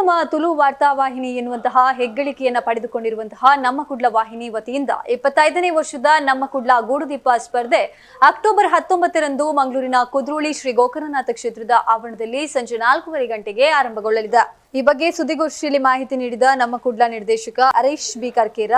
ಪ್ರಪ್ರಥಮ ತುಳು ವಾರ್ತಾವಾಹಿನಿ ಎನ್ನುವಂತಹ ಹೆಗ್ಗಳಿಕೆಯನ್ನು ಪಡೆದುಕೊಂಡಿರುವಂತಹ ನಮ್ಮ ಕುಡ್ಲ ವಾಹಿನಿ ವತಿಯಿಂದ ಇಪ್ಪತ್ತೈದನೇ ವರ್ಷದ ನಮ್ಮ ಕುಡ್ಲ ಗೂಡುದೀಪ ಸ್ಪರ್ಧೆ ಅಕ್ಟೋಬರ್ ಹತ್ತೊಂಬತ್ತರಂದು ಮಂಗಳೂರಿನ ಕುದ್ರೋಳಿ ಶ್ರೀ ಗೋಕರ್ಣನಾಥ ಕ್ಷೇತ್ರದ ಆವರಣದಲ್ಲಿ ಸಂಜೆ ನಾಲ್ಕೂವರೆ ಗಂಟೆಗೆ ಆರಂಭಗೊಳ್ಳಲಿದೆ. ಈ ಬಗ್ಗೆ ಸುದ್ದಿಗೋಷ್ಠಿಯಲ್ಲಿ ಮಾಹಿತಿ ನೀಡಿದ ನಮ್ಮ ಕುಡ್ಲ ನಿರ್ದೇಶಕ ಹರೀಶ್ ಬಿ ಕರ್ಕೇರ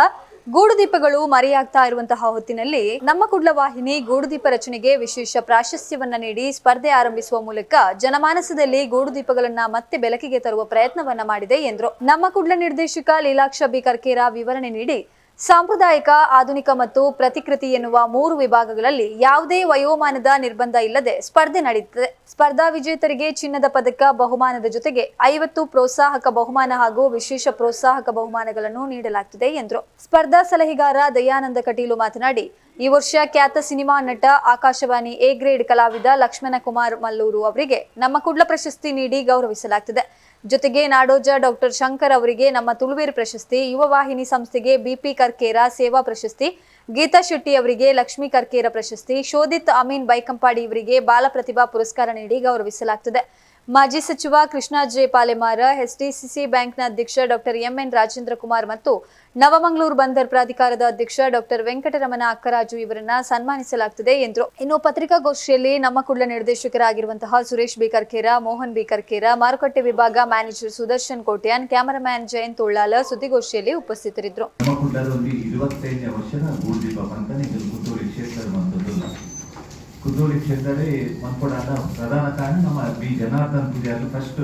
ಗೂಡುದೀಪಗಳು ಮರೆಯಾಗ್ತಾ ಇರುವಂತಹ ಹೊತ್ತಿನಲ್ಲಿ ನಮ್ಮ ಕುಡ್ಲ ವಾಹಿನಿ ಗೂಡುದೀಪ ರಚನೆಗೆ ವಿಶೇಷ ಪ್ರಾಶಸ್ತ್ಯವನ್ನ ನೀಡಿ ಸ್ಪರ್ಧೆ ಆರಂಭಿಸುವ ಮೂಲಕ ಜನಮಾನಸದಲ್ಲಿ ಗೂಡುದೀಪಗಳನ್ನ ಮತ್ತೆ ಬೆಳಕಿಗೆ ತರುವ ಪ್ರಯತ್ನವನ್ನ ಮಾಡಿದೆ ಎಂದರು. ನಮ್ಮ ಕುಡ್ಲ ನಿರ್ದೇಶಕ ಲೀಲಾಕ್ಷ ಬಿ ಕರ್ಕೇರ ವಿವರಣೆ ನೀಡಿ ಸಾಂಪ್ರದಾಯಿಕ, ಆಧುನಿಕ ಮತ್ತು ಪ್ರತಿಕೃತಿ ಎನ್ನುವ ಮೂರು ವಿಭಾಗಗಳಲ್ಲಿ ಯಾವುದೇ ವಯೋಮಾನದ ನಿರ್ಬಂಧ ಇಲ್ಲದೆ ಸ್ಪರ್ಧೆ ನಡೆಯುತ್ತದೆ ಸ್ಪರ್ಧಾ ವಿಜೇತರಿಗೆ ಚಿನ್ನದ ಪದಕ, ಬಹುಮಾನದ ಜೊತೆಗೆ ಐವತ್ತು ಪ್ರೋತ್ಸಾಹಕ ಬಹುಮಾನ ಹಾಗೂ ವಿಶೇಷ ಪ್ರೋತ್ಸಾಹಕ ಬಹುಮಾನಗಳನ್ನು ನೀಡಲಾಗುತ್ತದೆ ಎಂದರು. ಸ್ಪರ್ಧಾ ಸಲಹೆಗಾರ ದಯಾನಂದ ಕಟೀಲು ಮಾತನಾಡಿ ಈ ವರ್ಷ ಖ್ಯಾತ ಸಿನಿಮಾ ನಟ, ಆಕಾಶವಾಣಿ ಎ ಗ್ರೇಡ್ ಕಲಾವಿದ ಲಕ್ಷ್ಮಣ ಕುಮಾರ್ ಮಲ್ಲೂರು ಅವರಿಗೆ ನಮ್ಮ ಕುಡ್ಲ ಪ್ರಶಸ್ತಿ ನೀಡಿ ಗೌರವಿಸಲಾಗುತ್ತದೆ ಜೊತೆಗೆ ನಾಡೋಜ ಡಾಕ್ಟರ್ ಶಂಕರ್ ಅವರಿಗೆ ನಮ್ಮ ತುಳುವೇರು ಪ್ರಶಸ್ತಿ, ಯುವ ವಾಹಿನಿ ಸಂಸ್ಥೆಗೆ ಬಿಪಿ ಕರ್ಕೇರ ಸೇವಾ ಪ್ರಶಸ್ತಿ, ಗೀತಾ ಶೆಟ್ಟಿ ಅವರಿಗೆ ಲಕ್ಷ್ಮೀ ಕರ್ಕೇರ ಪ್ರಶಸ್ತಿ, ಶೋಧಿತ್ ಅಮೀನ್ ಬೈಕಂಪಾಡಿ ಇವರಿಗೆ ಬಾಲ ಪ್ರತಿಭಾ ಪುರಸ್ಕಾರ ನೀಡಿ ಗೌರವಿಸಲಾಗುತ್ತದೆ ಮಾಜಿ ಸಚಿವ ಕೃಷ್ಣ ಜೆ ಪಾಲೆಮಾರ ಎಸ್ಡಿಸಿಸಿ ಬ್ಯಾಂಕ್ನ ಅಧ್ಯಕ್ಷ ಡಾಕ್ಟರ್ ಎಂಎನ್ ರಾಜೇಂದ್ರ ಕುಮಾರ್ ಮತ್ತು ನವಮಂಗಳೂರು ಬಂದರ್ ಪ್ರಾಧಿಕಾರದ ಅಧ್ಯಕ್ಷ ಡಾಕ್ಟರ್ ವೆಂಕಟರಮಣ ಅಕ್ಕರಾಜು ಇವರನ್ನ ಸನ್ಮಾನಿಸಲಾಗುತ್ತದೆ ಎಂದರು. ಇನ್ನು ಪತ್ರಿಕಾಗೋಷ್ಠಿಯಲ್ಲಿ ನಮ್ಮ ಕುಡ್ಲ ನಿರ್ದೇಶಕರಾಗಿರುವಂತಹ ಸುರೇಶ್ ಬಿಕರ್ಕೇರ, ಮೋಹನ್ ಬಿಕರ್ಕೇರ, ಮಾರುಕಟ್ಟೆ ವಿಭಾಗ ಮ್ಯಾನೇಜರ್ ಸುದರ್ಶನ್ ಕೋಟ್ಯಾನ್, ಕ್ಯಾಮರಾಮ್ಯಾನ್ ಜಯಂತ್ ಉಳ್ಳಾಲ ಸುದ್ದಿಗೋಷ್ಠಿಯಲ್ಲಿ ಉಪಸ್ಥಿತರಿದ್ದರು. ಕುದ್ದೂರಿ ಕ್ಷೇತ್ರದಲ್ಲಿ ಮನ್ಕೊಡಾದ ಪ್ರಧಾನ ಕಾರಣ ನಮ್ಮ ಬಿ. ಜನಾರ್ದನ್ ಪೂಜಾರಿ ಫಸ್ಟ್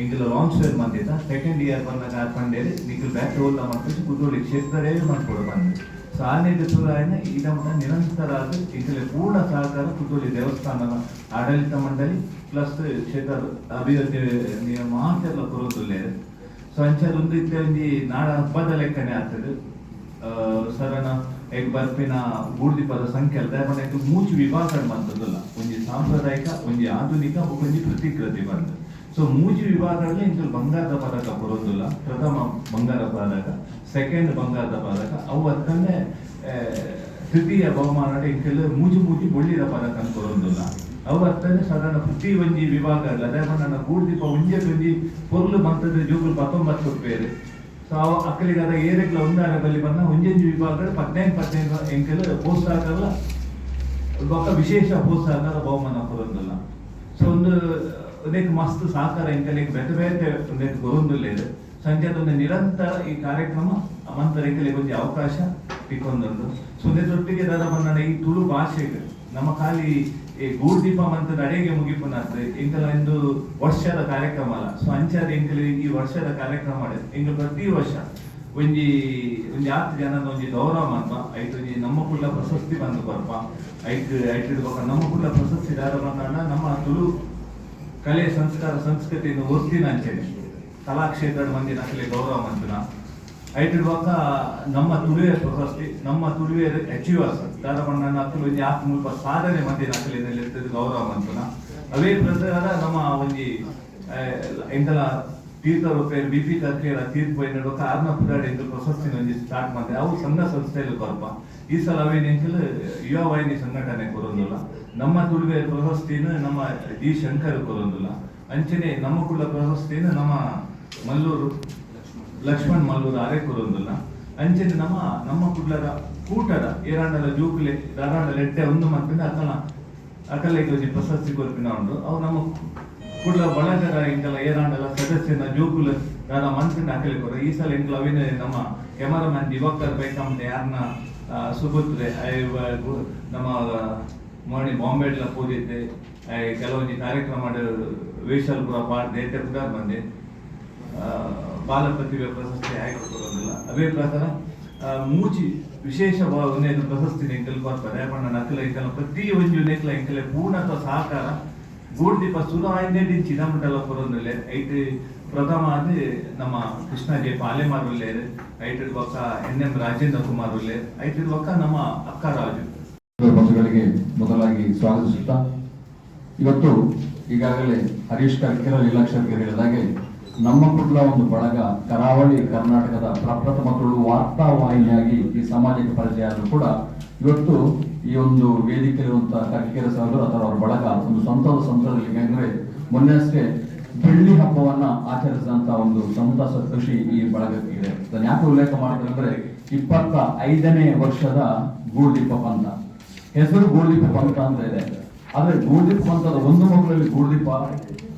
ಎಂಗಿಲ ಲಾಂಗ್ ಸ್ಟೇರ್ ಬಂದಿದ್ದ. ಸೆಕೆಂಡ್ ಇಯರ್ ಬಂದಾಗ ಹಾಕೊಂಡೇರಿ ನಿಖಿಲ್ ಬ್ಯಾಕ್ ಓಲ್ಲ ಮಾಡ್ಕೊಂಡು ಕುದೋಳಿ ಕ್ಷೇತ್ರದೇ ಮನ್ಕೊಡ ಬಂದೆ. ಸೊ ಆನೇದು ಸುರಾಯನ ಇದನ್ನ ನಿರಂತರ ಈಗಲೇ ಪೂರ್ಣ ಸಹಕಾರ ಕುದೋಳಿ ದೇವಸ್ಥಾನದ ಆಡಳಿತ ಮಂಡಳಿ ಪ್ಲಸ್ ಕ್ಷೇತ್ರ ಅಭಿವೃದ್ಧಿ ನಿಯಮ ಎಲ್ಲ ಕೊರೋದಿಲ್ಲ ಸೊ ಅಂಚದೊಂದು ಇತ್ತೆ ಒಂಜಿ ನಾಡ ಹಬ್ಬದ ಲೆಕ್ಕನೇ ಆಗ್ತದೆ. ಸರನ ಈಗ ಬರ್ಪಿನ ಗೂಡ್ದೀಪದ ಸಂಖ್ಯೆ ಅಲ್ಲದೆ ಯಾಕಂದ್ರೆ ಮೂಚು ವಿಭಾಗ ಬಂದದಲ್ಲ ಒಂಜಿ ಸಾಂಪ್ರದಾಯಿಕ ಒಂಜಿ ಆಧುನಿಕ ಒಂಜಿ ಪ್ರತಿಕೃತಿ ಬಂದ ಸೊ ಮೂಜಿ ವಿಭಾಗದಲ್ಲಿ ಇಂದು ಬಂಗಾರದ ಪದಕ ಬರೋದಿಲ್ಲ ಪ್ರಥಮ ಬಂಗಾರ ಪದಕ ಸೆಕೆಂಡ್ ಬಂಗಾರದ ಪದಕ ಅವು ಅದನ್ನೇ ತೃತೀಯ ಬಹುಮಾನ ಇಂಕೆಲ್ಲ ಮೂಜಿ ಮೂಜಿ ಬೊಳ್ಳಿದ ಪದಕ ಬರೋದಿಲ್ಲ ಅವು ಅರ್ಥನೇ ಸಾಧಾರಣ ಪ್ರತಿ ಒಂಜಿ ವಿಭಾಗ ಅಲ್ಲ ಅದೇ ನನ್ನ ಗೂಡ್ದೀಪ ಒಂಜೆ ಒಂಜಿ ಪೊರ್ಲು ಬಂತದ ಜೋಗುಲು ಪತ್ತೊಂಬತ್ತು ಬೇರೆ ಸೊ ಅವ ಅಕ್ಕಲಿಗೆ ಅದ ಏರೆಗ್ಲ ಒಂದಾರ ವಿಭಾಗದ ಬಂದ ಒಂಜೊಂಜಿ ವಿಭಾಗಗಳು ಪದ್ನೈದು ಪದ್ನೈದು ಎಂಕೆಲ್ಲ ಪ್ರೋತ್ಸಾಹಕಲ್ಲ ಬೊಕ್ಕ ವಿಶೇಷ ಪ್ರೋತ್ಸಾಹಕರ ಬಹುಮಾನ ಕೊರೊಂದಿಲ್ಲ ಸೊ ಒಂದು, ಅನೇಕ ಮಸ್ತ್ ಸಹಕಾರ ಎಂಕಲಿಗೆ ಬೇತೆ ಬೇತೆ ಒಂದಕ್ಕೆ ಕೊರೊಂದಿಲ್ಲ ಇದೆ. ಸಂಜೆದ ಒಂದು ನಿರಂತರ ಈ ಕಾರ್ಯಕ್ರಮ ಅಮಂತರಿಕಲಿಗೆ ಒಂದು ಅವಕಾಶ ತಿಕ್ಕೊಂದೊಂದು ಸೊ ಒಟ್ಟಿಗೆ ದಾದ ಬಂದ ಈ ತುಳು ಭಾಷೆಗೆ, ನಮ್ಮ ಖಾಲಿ ಈ ಗೂಡ್ದೀಪ ಮಂತದ ಮುಗಿಪುನ ಮುಗಿಪುನಾದ್ರೆ ಇಂಕಲ ಒಂದು ವರ್ಷದ ಕಾರ್ಯಕ್ರಮ ಅಲ್ಲ. ಸೊ ಅಂಚಾದ ಎಂಕಲಿ ಈ ವರ್ಷದ ಕಾರ್ಯಕ್ರಮ ಮಾಡಿದೆ. ಇಂಕ ಪ್ರತಿ ವರ್ಷ ಒಂಜಿ ಒಂಜಿ ಆತ್ ಜನದ ಒಂಜಿ ಗೌರವ ಮಾತ್ರ ಐಟ್ ಒಂಜಿ ನಮ್ಮ ಕುಳ್ಳ ಪ್ರಶಸ್ತಿ ಬಂದು ಬರ್ಪ. ಐಟ್ ಐಟ್ ನಮ್ಮ ಕುಳ್ಳ ಪ್ರಶಸ್ತಿ ದಾರ ಬಂದಾಂಡ ನಮ್ಮ ತುಳು ಕಲೆ, ಸಂಸ್ಕಾರ, ಸಂಸ್ಕೃತಿಯನ್ನು ಒತ್ತಿನ ಅಂಚೆನೆ ಕಲಾಕ್ಷೇತ್ರದ ಮಂದಿ ನಕಲಿ ಗೌರವ ಮಂತನ ಇಡ್ಬೇಕ ನಮ್ಮ ತುಳುವೆ ಪ್ರಶಸ್ತಿ, ನಮ್ಮ ತುಳುವೆ ಅಚೀವರ್ಸ್ ಬಂದ ನಕಲು ಆತ್ಮ ಮುಲ್ಪ ಸಾಧನೆ ಮಂದಿ ನಕಲಿನಲ್ಲಿ ಇರ್ತದೆ ಗೌರವ ಮಂತನ ಅವೇ ಪ್ರಕಾರ ನಮ್ಮ ಒಂಜಿ ಎಂಕಲ ತೀರ್ಥ ಪೇರು ಬಿ ಪಿ ಕರ್ಕೇರ ತೀರ್ಪು ಏನು ಆರ್ನ ಪುರಾಡಿ ಎಂದು ಪ್ರಶಸ್ತಿ ಒಂಜಿ ಸ್ಟಾರ್ಟ್ ಮಾಡಿದೆ. ಅವು ಸಂಘ ಸಂಸ್ಥೆಯಲ್ಲಿ ಬರ್ಪ ಈ ಸಲ ಅವೇನು ಎಂಕಲ್ ಯುವ ವಾಹಿನಿ ಸಂಘಟನೆ ಕೊರೊಂದಿಲ್ಲ. ನಮ್ಮ ತುಳುವೆ ಪ್ರಶಸ್ತಿನ ನಮ್ಮ ಜಿ ಶಂಕರ್ ಕೊರೊಂದಿಲ್ಲ. ಅಂಚನೆ ನಮ್ಮ ಕುಲ ಪ್ರಶಸ್ತಿನ ನಮ್ಮ ಮಲ್ಲೂರು ಲಕ್ಷ್ಮಣ್ ಮಲ್ಲೂರ್ ಅರೆ ಕೊರೊಂದಿಲ್ಲ ಅಂಚನೆ ನಮ್ಮ ನಮ್ಮ ಕುಡ್ಲದ ಕೂಟದ ಏರಾಂಡಲ ಜೂಕುಲೆ ದಾರಾಂಡಲ ಎಟ್ಟೆ ಒಂದು ಮತ್ತಿಂದ ಅಕಲ ಅಕಲ ಒಂಜಿ ಪ್ರಶಸ್ತಿ ಕೊರ್ಪಿನ ಉಂಡು. ಅವು ನಮ್ಮ ಕುಡ್ಲ ಬಳಗರ ಇಂಕಲ ಏರಾಂಡಲ ಸದಸ್ಯನ ಜೋಕುಲ ದಾದ ಮನ್ಸಿನ ಅಕಲಿ ಕೊರ ಈ ಸಲ ಇಂಕಲ ಅವಿನ ನಮ್ಮ ಕ್ಯಾಮರಾಮನ್ ದಿವಾಕರ್ ಬೈಕಂಬ ಯಾರನ್ನ ಸುಬುತ್ರೆ ನಮ್ಮ ಮೋಣಿ ಬಾಂಬೆಡ್ಲ ಪೂಜೆ ಕೆಲವೊಂದು ಕಾರ್ಯಕ್ರಮ ವೇಷಲ್ ಪುರ ಪಾಡ್ದೆ ಪುರ ಬಂದೆ. ಬಾಲ ಪ್ರತಿಭೆ ಪ್ರಶಸ್ತಿ ಆಯ್ಕೆ ಕೊಡೋದಿಲ್ಲ? ಅವೇ ಪ್ರಕಾರ ಮೂಚಿ ವಿಶೇಷ ಭಾವನೆಯನ್ನು ಪ್ರಶಸ್ತಿ ಎಂಕಲ್ ಬರ್ತಾರೆ ಬಣ್ಣ ನಕಲ ಇಂಕಲ ಪ್ರತಿ ಒಂದು ನೆಕ್ಲ ಇಂಕಲೆ ಪೂರ್ಣತ್ವ ಸಹಕಾರ ಸುರ ಆಯ್ದೆ ಚಿನ್ನಮಂಡಲ ಕೊರೊಂದಿಲ್ಲ ಐಟಿ ಪ್ರಥಮ ಆದಿ ನಮ್ಮ ಕೃಷ್ಣ ಜೆ ಪಾಲೆಮಾರ್ ಉಳ್ಳೇರು ಐಟ್ ಎನ್ ಎಂ ರಾಜೇಂದ್ರ ಕುಮಾರ್ ಉಳ್ಳೇರು ಐಟಿ ಪಕ್ಕ ನಮ್ಮ ಅಕ್ಕ ರಾಜು. ಬಂಧುಗಳಿಗೆ ಮೊದಲಾಗಿ ಸ್ವಾಗತಿಸುತ್ತಾ, ಇವತ್ತು ಈಗಾಗಲೇ ಹರೀಶ್ ಕರ್ಕಿರ ಲೀಲಾಕ್ಷರ್ಗೆ ಹೇಳಿದಾಗೆ ನಮ್ಮ ಕುಡ್ಲ ಒಂದು ಬಳಗ, ಕರಾವಳಿ ಕರ್ನಾಟಕದ ಪ್ರಪ್ರಥಮ ತುಳು ವಾರ್ತಾ ವಾಹಿನಿಯಾಗಿ ಈ ಸಮಾಜಕ್ಕೆ ಪರಿಚಯ ಆದರೂ ಕೂಡ ಇವತ್ತು ಈ ಒಂದು ವೇದಿಕೆಯಲ್ಲಿರುವಂತಹ ಕರ್ಕೇರ ಸಹೋದರ ಅಥವಾ ಅವರ ಬಳಗ ಒಂದು ಸಂತದ ಸಂತದಲ್ಲಿ ಯಾಕಂದ್ರೆ ಮೊನ್ನೆ ಅಷ್ಟೇ ಬೆಳ್ಳಿ ಹಬ್ಬವನ್ನ ಆಚರಿಸಿದಂತ ಒಂದು ಸಂತಸ ಕೃಷಿ ಈ ಬಳಗಕ್ಕಿದೆ ಅದನ್ನ ಯಾಕೆ ಉಲ್ಲೇಖ ಮಾಡ್ತಾರೆ ಇಪ್ಪತ್ತ ಐದನೇ ವರ್ಷದ ಗೂಳ್ದೀಪ ಪಂತ ಹೆಸರು ಗೂಳ್ದೀಪ ಪಂಥ ಅಂತ ಇದೆ. ಆದ್ರೆ ಗೂಳ್ದೀಪ ಪಂಥದ ಒಂದು ಮಕ್ಕಳಲ್ಲಿ ಗೂಳ್ದೀಪ,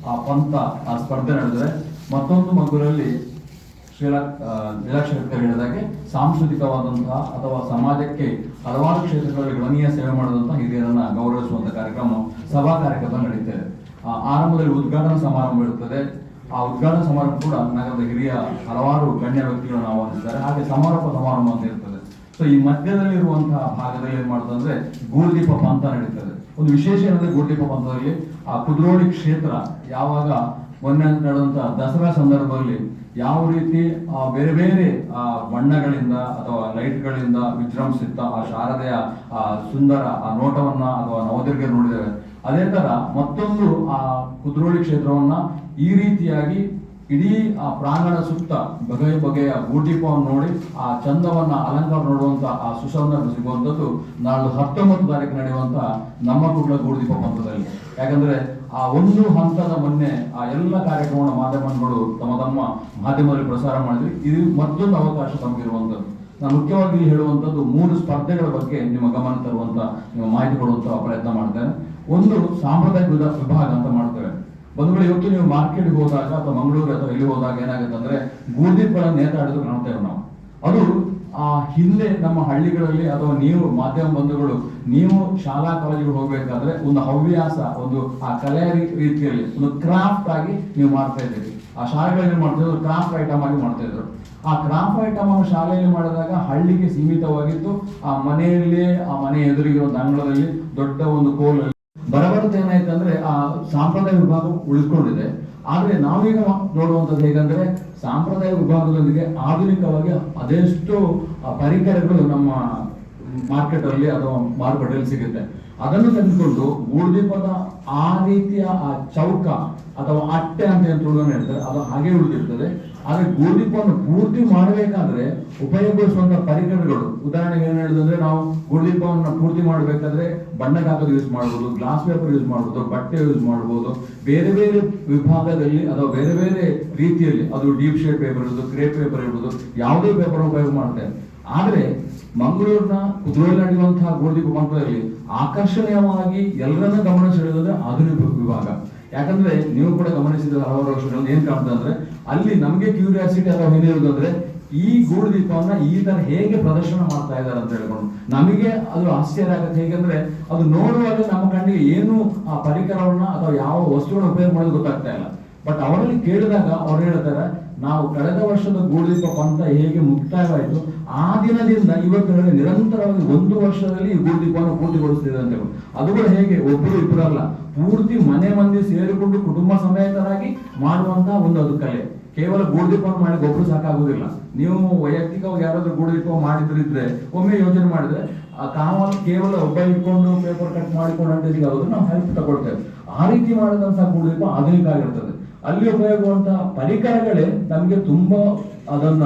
ಆ ಪಂಥ, ಆ ಸ್ಪರ್ಧೆ ನಡೆದರೆ ಮತ್ತೊಂದು ಮಗುರಲ್ಲಿ ಶ್ರೀಲಾ ನೀಲಾಕ್ಷರ ಹೇಳಿದಾಗೆ ಸಾಂಸ್ಕೃತಿಕವಾದಂತಹ ಅಥವಾ ಸಮಾಜಕ್ಕೆ ಹಲವಾರು ಕ್ಷೇತ್ರಗಳಲ್ಲಿ ಗಣನೀಯ ಸೇವೆ ಮಾಡಿದಂತಹ ಹಿರಿಯರನ್ನ ಗೌರವಿಸುವಂತ ಕಾರ್ಯಕ್ರಮ, ಸಭಾ ಕಾರ್ಯಕ್ರಮ ನಡೀತದೆ. ಆರಂಭದಲ್ಲಿ ಉದ್ಘಾಟನಾ ಸಮಾರಂಭ ಇರುತ್ತದೆ ಆ ಉದ್ಘಾಟನಾ ಸಮಾರಂಭ ಕೂಡ ನಗರದ ಹಿರಿಯ ಹಲವಾರು ಗಣ್ಯ ವ್ಯಕ್ತಿಗಳನ್ನು ಆಹ್ವಾನಿಸಿದ್ದಾರೆ ಹಾಗೆ ಸಮಾರೋಪ ಸಮಾರಂಭ ಅಂತ ಇರ್ತದೆ. ಸೊ ಈ ಮಧ್ಯದಲ್ಲಿ ಇರುವಂತಹ ಭಾಗದಲ್ಲಿ ಏನ್ ಮಾಡುದಂದ್ರೆ ಗೂಳ್ದೀಪ ಪಂಥ ನಡೀತದೆ. ಒಂದು ವಿಶೇಷ ಏನಂದ್ರೆ ಗೂಳ್ದೀಪ ಪಂಥದಲ್ಲಿ ಆ ಕುದ್ರೋಳಿ ಕ್ಷೇತ್ರ ಯಾವಾಗ ಮೊನ್ನೆ ನಡೆದಂತಹ ದಸರಾ ಸಂದರ್ಭದಲ್ಲಿ ಯಾವ ರೀತಿ, ಆ, ಬೇರೆ ಬೇರೆ, ಆ, ಬಣ್ಣಗಳಿಂದ ಅಥವಾ ಲೈಟ್ಗಳಿಂದ ವಿಜೃಂಭಿಸುತ್ತ ಆ ಶಾರದೆಯ, ಆ, ಸುಂದರ, ಆ, ನೋಟವನ್ನ ಅಥವಾ ನವದುರ್ಗ ನೋಡಿದ್ದೇವೆ. ಅದೇ ತರ ಮತ್ತೊಂದು, ಆ, ಕುದ್ರೋಳಿ ಕ್ಷೇತ್ರವನ್ನ ಈ ರೀತಿಯಾಗಿ ಇಡೀ ಆ ಪ್ರಾಂಗಣ ಸುತ್ತ ಬಗೆಯ ಬಗೆಯ ಗೂಟೀಪವನ್ನು ನೋಡಿ ಆ ಚಂದವನ್ನ ಅಲಂಕಾರ ನೋಡುವಂತ ಆ ಸುಸಂದರ್ಭ ಸಿಗುವಂಥದ್ದು ನಾಳೆ ಹತ್ತೊಂಬತ್ತು ತಾರೀಕು ನಡೆಯುವಂತಹ ನಮ್ಮ ಕೂಡ ಗೂಡುದೀಪ ಪಂಥದಲ್ಲಿ. ಯಾಕಂದ್ರೆ ಆ ಒಂದು ಹಂತದ ಮೊನ್ನೆ ಆ ಎಲ್ಲ ಕಾರ್ಯಕ್ರಮಗಳ ಮಾಧ್ಯಮಗಳು ತಮ್ಮ ತಮ್ಮ ಮಾಧ್ಯಮದಲ್ಲಿ ಪ್ರಸಾರ ಮಾಡಿದ್ವಿ. ಇದು ಮತ್ತೊಂದು ಅವಕಾಶ ತಮಗಿರುವಂತದ್ದು ನಾನು ಮುಖ್ಯವಾಗಿ ಹೇಳುವಂತದ್ದು ಮೂರು ಸ್ಪರ್ಧೆಗಳ ಬಗ್ಗೆ ನಿಮ್ಮ ಗಮನ ತರುವಂತ, ನಿಮ್ಮ ಮಾಹಿತಿ ಕೊಡುವಂತ ಪ್ರಯತ್ನ ಮಾಡ್ತೇನೆ. ಒಂದು ಸಾಂಪ್ರದಾಯಿಕ ವಿಭಾಗ ಅಂತ ಮಾಡ್ತೇವೆ. ಬಂಧುಗಳು ಇವತ್ತು ನೀವು ಮಾರ್ಕೆಟ್ಗೆ ಹೋದಾಗ ಅಥವಾ ಮಂಗಳೂರು ಅಥವಾ ಇಲ್ಲಿ ಹೋದಾಗ ಏನಾಗುತ್ತೆ ಅಂದ್ರೆ ಗೂರ್ದೀಪಗಳನ್ನು ನೇತಾಡೋದು ಕಾಣ್ತೇವೆ ನಾವು. ಅದು ಆ ಹಿಂದೆ ನಮ್ಮ ಹಳ್ಳಿಗಳಲ್ಲಿ ಅಥವಾ ನೀವು ಮಾಧ್ಯಮ ಬಂಧುಗಳು, ನೀವು ಶಾಲಾ ಕಾಲೇಜಿಗೆ ಹೋಗ್ಬೇಕಾದ್ರೆ ಒಂದು ಹವ್ಯಾಸ, ಒಂದು ಆ ಕಲೆಯ ರೀತಿಯಲ್ಲಿ ಒಂದು ಕ್ರಾಫ್ಟ್ ಆಗಿ ನೀವು ಮಾಡ್ತಾ ಇದ್ದೀರಿ. ಆ ಶಾಲೆಗಳಲ್ಲಿ ಮಾಡ್ತಾ ಇದ್ರು? ಕ್ರಾಫ್ಟ್ ಐಟಮ್ ಆಗಿ ಮಾಡ್ತಾ ಇದ್ರು. ಆ ಕ್ರಾಫ್ಟ್ ಐಟಮ್ ಅನ್ನು ಶಾಲೆಯಲ್ಲಿ ಮಾಡಿದಾಗ ಹಳ್ಳಿಗೆ ಸೀಮಿತವಾಗಿತ್ತು ಆ ಮನೆಯಲ್ಲಿ, ಆ ಮನೆ ಎದುರಿಗಿರೋ ಅಂಗಳದಲ್ಲಿ ದೊಡ್ಡ ಒಂದು ಕೋಲಲ್ಲಿ ಬರಬರುತ್ತೆ ಏನಾಯ್ತಂದ್ರೆ ಆ ಸಾಂಪ್ರದಾಯ ವಿಭಾಗ ಉಳಿಸ್ಕೊಂಡಿದೆ. ಆದ್ರೆ ನಾವೀಗ ನೋಡುವಂಥದ್ದು ಹೇಗಂದ್ರೆ ಸಾಂಪ್ರದಾಯ ವಿಭಾಗದೊಂದಿಗೆ ಆಧುನಿಕವಾಗಿ ಅದೆಷ್ಟು ಪರಿಕರಗಳು ನಮ್ಮ ಮಾರ್ಕೆಟ್ ಅಲ್ಲಿ ಅಥವಾ ಮಾರುಕಟ್ಟೆಯಲ್ಲಿ ಸಿಗುತ್ತೆ. ಅದನ್ನು ತೆಗೆದುಕೊಂಡು ಗೂಡ್ದೀಪದ ಆ ರೀತಿಯ, ಆ ಚೌಕ ಅಥವಾ ಅಟ್ಟೆ ಅಂತ ಹೇಳ್ತಾರೆ, ಅದು ಹಾಗೆ ಉಳಿದಿರ್ತದೆ. ಆದ್ರೆ ಗೂಡ್ದೀಪವನ್ನು ಪೂರ್ತಿ ಮಾಡಬೇಕಾದ್ರೆ ಉಪಯೋಗಿಸುವಂತ ಪರಿಕರಗಳು. ಉದಾಹರಣೆಗೆ ಏನು ಹೇಳಿದ್ರೆ ನಾವು ಗೂಡ್ದೀಪವನ್ನು ಪೂರ್ತಿ ಮಾಡಬೇಕಾದ್ರೆ ಬಣ್ಣ ಕಾಗದ ಯೂಸ್ ಮಾಡ್ಬೋದು ಗ್ಲಾಸ್ ಪೇಪರ್ ಯೂಸ್ ಮಾಡ್ಬೋದು, ಬಟ್ಟೆ ಯೂಸ್ ಮಾಡ್ಬೋದು. ಬೇರೆ ಬೇರೆ ವಿಭಾಗದಲ್ಲಿ ಅಥವಾ ಬೇರೆ ಬೇರೆ ರೀತಿಯಲ್ಲಿ ಅದು ಡೀಪ್ ಶೇಡ್ ಪೇಪರ್ ಇರ್ಬೋದು ಕ್ರೇಪ್ ಪೇಪರ್ ಇರ್ಬೋದು, ಯಾವುದೇ ಪೇಪರ್ ಉಪಯೋಗ ಮಾಡ್ತೇವೆ ಆದ್ರೆ ಮಂಗಳೂರಿನ ಕುದುರೆಯಲ್ಲಿ ನಡೆಯುವಂತಹ ಗೋಲ್ದೀಪ ಆಕರ್ಷಣೀಯವಾಗಿ ಎಲ್ಲರನ್ನ ಗಮನ ಸೆಳೆದ್ರೆ ಆಧುನಿಕ ವಿಭಾಗ. ಯಾಕಂದ್ರೆ ನೀವು ಕೂಡ ಗಮನಿಸಿದ ಹಲವಾರು ವರ್ಷಗಳಲ್ಲಿ ಏನ್ ಕಾಣ್ತಾ ಅಂದ್ರೆ ಅಲ್ಲಿ ನಮ್ಗೆ ಕ್ಯೂರಿಯಾಸಿಟಿ ಅಥವಾ ಏನಿರೋದು ಅಂದ್ರೆ ಈ ಗೂಡು ದೀಪವನ್ನ ಈ ತರ ಹೇಗೆ ಪ್ರದರ್ಶನ ಮಾಡ್ತಾ ಇದ್ದಾರೆ ಅಂತ ಹೇಳ್ಕೊಂಡು. ನಮಗೆ ಅದು ಆಶ್ಚರ್ಯ ಆಗುತ್ತೆ. ಹೇಗೆಂದ್ರೆ ಅದು ನೋಡುವಾಗ ನಮ್ಮ ಕಣ್ಣಿಗೆ ಏನು ಆ ಪರಿಕರವನ್ನ ಅಥವಾ ಯಾವ ವಸ್ತುಗಳನ್ನ ಉಪಯೋಗ ಮಾಡೋದು ಗೊತ್ತಾಗ್ತಾ ಇಲ್ಲ. ಬಟ್ ಅವರಲ್ಲಿ ಕೇಳಿದಾಗ ಅವ್ರು ಹೇಳ್ತಾರೆ ನಾವು ಕಳೆದ ವರ್ಷದ ಗೂಡುದೀಪ ಪಂಥ ಹೇಗೆ ಮುಕ್ತಾಯವಾಯಿತು, ಆ ದಿನದಿಂದ ಇವತ್ತಿನ ನಿರಂತರವಾಗಿ ಒಂದು ವರ್ಷದಲ್ಲಿ ಈ ಗೂಡುದೀಪವನ್ನು ಪೂರ್ತಿಗೊಳಿಸ್ತಿದೆ ಅಂತ ಅದು ಕೂಡ ಹೇಗೆ? ಒಬ್ಬರು ಇಬ್ಬರಲ್ಲ ಪೂರ್ತಿ ಮನೆ ಮಂದಿ ಸೇರಿಕೊಂಡು ಕುಟುಂಬ ಸಮೇತರಾಗಿ ಮಾಡುವಂತಹ ಒಂದು ಅದು ಕಲೆ. ಕೇವಲ ಗೂಡುದೀಪವನ್ನು ಮಾಡಿ ಒಬ್ರು ಸಾಕಾಗುವುದಿಲ್ಲ. ನೀವು ವೈಯಕ್ತಿಕವಾಗಿ ಯಾರಾದ್ರೂ ಗೂಡುದೀಪ ಮಾಡಿದ್ರಿದ್ರೆ, ಒಮ್ಮೆ ಯೋಚನೆ ಮಾಡಿದ್ರೆ, ಆ ತಾವು ಕೇವಲ ಒಬ್ಬ ಇಟ್ಕೊಂಡು ಪೇಪರ್ ಕಟ್ ಮಾಡಿಕೊಂಡು ಅಂತ ಆಗೋದು ನಾವು ಹೆಲ್ಪ್ ತಗೊಳ್ತೇವೆ. ಆ ರೀತಿ ಮಾಡಿದಂತಹ ಗೂಡುದೀಪ ಆಧುನಿಕ ಆಗಿರ್ತದೆ ಅಲ್ಲಿ ಉಪಯೋಗವಂತಹ ಪರಿಕರಗಳೇ ನಮಗೆ ತುಂಬಾ ಅದನ್ನ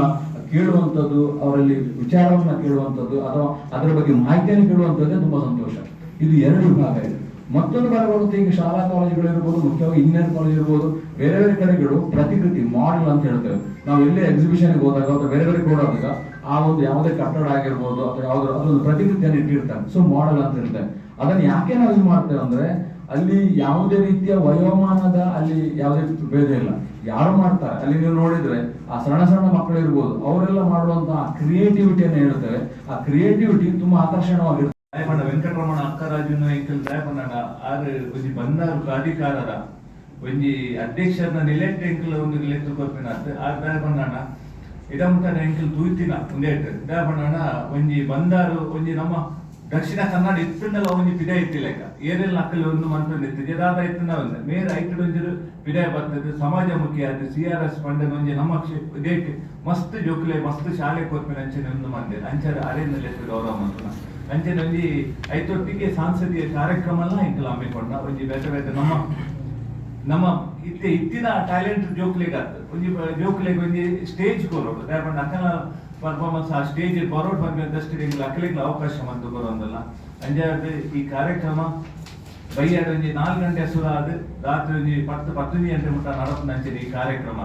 ಕೇಳುವಂಥದ್ದು, ಅವರಲ್ಲಿ ವಿಚಾರವನ್ನ ಕೇಳುವಂಥದ್ದು, ಅಥವಾ ಅದರ ಬಗ್ಗೆ ಮಾಹಿತಿಯನ್ನು ಕೇಳುವಂಥದ್ದೇ ತುಂಬಾ ಸಂತೋಷ. ಇದು ಎರಡು ವಿಭಾಗ ಇದೆ. ಮತ್ತೊಂದು ಬರುತ್ತೆ ಈಗ ಶಾಲಾ ಕಾಲೇಜುಗಳು ಇರ್ಬೋದು, ಮುಖ್ಯವಾಗಿ ಇಂಜಿನಿಯರ್ ಕಾಲೇಜ್ ಇರ್ಬೋದು, ಬೇರೆ ಬೇರೆ ಕಡೆಗಳು ಪ್ರತಿಕೃತಿ ಮಾಡೆಲ್ ಅಂತ ಹೇಳ್ತೇವೆ. ನಾವು ಎಲ್ಲೇ ಎಕ್ಸಿಬಿಷನ್ ಹೋದಾಗ ಅಥವಾ ಬೇರೆ ಬೇರೆ ಹೋದಾಗ ಆ ಒಂದು ಯಾವುದೇ ಕಟ್ಟಡ ಆಗಿರ್ಬೋದು ಅಥವಾ ಯಾವ್ದು ಅದೊಂದು ಪ್ರತಿಕೃತಿಯನ್ನು ಇಟ್ಟಿರ್ತಾರೆ. ಸೊ ಮಾಡೆಲ್ ಅಂತ ಹೇಳ್ತಾರೆ ಅದನ್ನ ಯಾಕೆ ನಾವು ಇದು ಮಾಡ್ತೇವೆ ಅಂದ್ರೆ ಅಲ್ಲಿ ಯಾವುದೇ ರೀತಿಯ ವಯೋಮಾನದ ಅಲ್ಲಿ ಯಾವುದೇ ಭೇದ ಇಲ್ಲ. ಯಾರು ಮಾಡ್ತಾರೆ? ಅಲ್ಲಿ ನೀವು ನೋಡಿದ್ರೆ ಆ ಸಣ್ಣ ಸಣ್ಣ ಮಕ್ಕಳು ಇರ್ಬೋದು ಅವರೆಲ್ಲ ಮಾಡುವಂತಹ ಕ್ರಿಯೇಟಿವಿಟಿಯನ್ನು ಹೇಳ್ತೇವೆ ಆ ಕ್ರಿಯೇಟಿವಿಟಿ ತುಂಬಾ ಆಕರ್ಷಣವಾಗಿರುತ್ತೆ ವೆಂಕಟರಮಣ ಅಕ್ಕರಾಜುನ ಎಂಕಲ್ ದಯಪಂಡ ಆದ್ರೆ ಒಂಜಿ ಬಂದಾರು ಪ್ರಾಧಿಕಾರರ ಒಂಜಿ ಅಧ್ಯಕ್ಷರನ್ನ ನಿಲೆಕ್ಟ್ ಎಂಕಲ್ ಒಂದು ಆ ದಯಪಂಡಣ ಇದಮುಟ್ಟನ ಎಂಕಲ್ ತೂಯ್ತಿನ? ಒಂಜಿ ಬಂದಾರು, ಒಂಜಿ ನಮ್ಮ ದಕ್ಷಿಣ ಒಂಜಿ ಪಿದಾಯ ಇತ್ತಿಲೆಕ್ಕ ಏರೆಲ್ಲ ಅಕ್ಕಲ್ ಒಂದು ಮಂತ್ರ ಇತ್ತು ಜದಾದ ಇತ್ತಂಡ ಒಂದು ಮೇರ್ ಐಟಡ್ ಒಂಜಿ ಪಿದ ಬರ್ತದೆ. ಸಮಾಜ ಅದು ಸಿ ಆರ್ ಎಸ್ ಫಂಡ್ ಒಂಜಿ ನಮ್ಮ ದೇಟ್ ಮಸ್ತ್ ಜೋಕ್ಲೆ, ಮಸ್ತ್ ಶಾಲೆ ಕೊರ್ಪಿನ ಅಂಚನೆ ಒಂದು ಮಂದಿರ ಅಂಚರ ಲೆಕ್ಕ ಗೌರವ ಮಂತ್ರ. ಅಂಚನೆ ಒಂಜಿ ಐತೊಟ್ಟಿಗೆ ಸಾಂಸದೀಯ ಕಾರ್ಯಕ್ರಮ ಎಲ್ಲ ಇಂಕಲ್ ಹಮ್ಮಿಕೊಂಡ. ಒಂಜಿ ಬೇತ ಬೇತ ನಮ್ಮ ನಮ್ಮ ಇತ್ತೆ ಇತ್ತಿನ ಟ್ಯಾಲೆಂಟ್ ಜೋಕ್ಲೆಗ್ ಆತ್ ಒಂಜಿ ಜೋಕ್ಲೆಗೆ ಒಂಜಿ ಸ್ಟೇಜ್ ಕೊರೋದು ದಾಯಪಂಡ ಅಕ್ಕಲ ಪರ್ಫಾರ್ಮೆನ್ಸ್ ಆ ಸ್ಟೇಜ್ ಬರೋಡ್ ಬಂದಷ್ಟು ನಿಮ್ಗೆ ಅಕ್ಕಲಿಗ್ಲ ಅವಕಾಶ ಮಂತು ಅಂಜೆ ಅಂಜಾದ ಈ ಕಾರ್ಯಕ್ರಮ ಬೈಯಾಡ ಒಂಜಿ ನಾಲ್ಕು ಗಂಟೆ ಸುರ ಆದ್, ರಾತ್ರಿ ಒಂಜಿ ಪತ್ತು ಪತ್ತೊಂದು ಗಂಟೆ ಮುಟ್ಟ ನಡಪುನಂಚಿನ ಈ ಕಾರ್ಯಕ್ರಮ.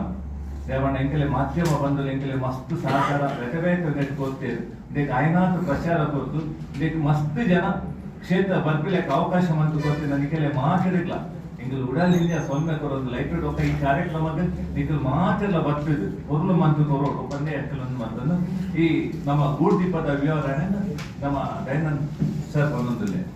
ದೇವಣ್ಣ ಎಂಕಲೆ ಮಾಧ್ಯಮ ಬಂದು ಎಂಕಲೆ ಮಸ್ತ್ ಸಹಕಾರ ಬೇತೆ ನೆಟ್ಕೋತೇವೆ ಇದಕ್ಕೆ ಆಯ್ನಾತು ಪ್ರಚಾರ ಕೊಡ್ತು. ಇದಕ್ಕೆ ಮಸ್ತ್ ಜನ ಕ್ಷೇತ್ರ ಬರ್ಪಿಲಕ್ಕೆ ಅವಕಾಶ ಮಂತು ಕೊಡ್ತೇನೆ ನನಗೆ ಮಾತಾಡಿಲ್ಲ ಎಂಗಲ್ ಉಡಲಿಂದ ಸೊಲ್ಮೆ ಕೊರೋದು ಲೈಟ್ ಡೊಕ್ಕ ಈ ಕಾರ್ಯಕ್ರಮಕ್ಕೆ ನಿಖಲ್ ಮಾತೆಲ್ಲ ಬರ್ತಿದ್ದು ಒರ್ಲು ಮಂತು ಕೊರೋಡು ಪಂದೆ ಎಕ್ಕಲೊಂದು ಮಂತನ್ನು ಈ ನಮ್ಮ ಗೂಡ್ ದೀಪದ ವಿವರಣೆ ನಮ್ಮ ದಯಾನಂದ್ ಸರ್ ಬಂದೊಂದಿಲ್ಲ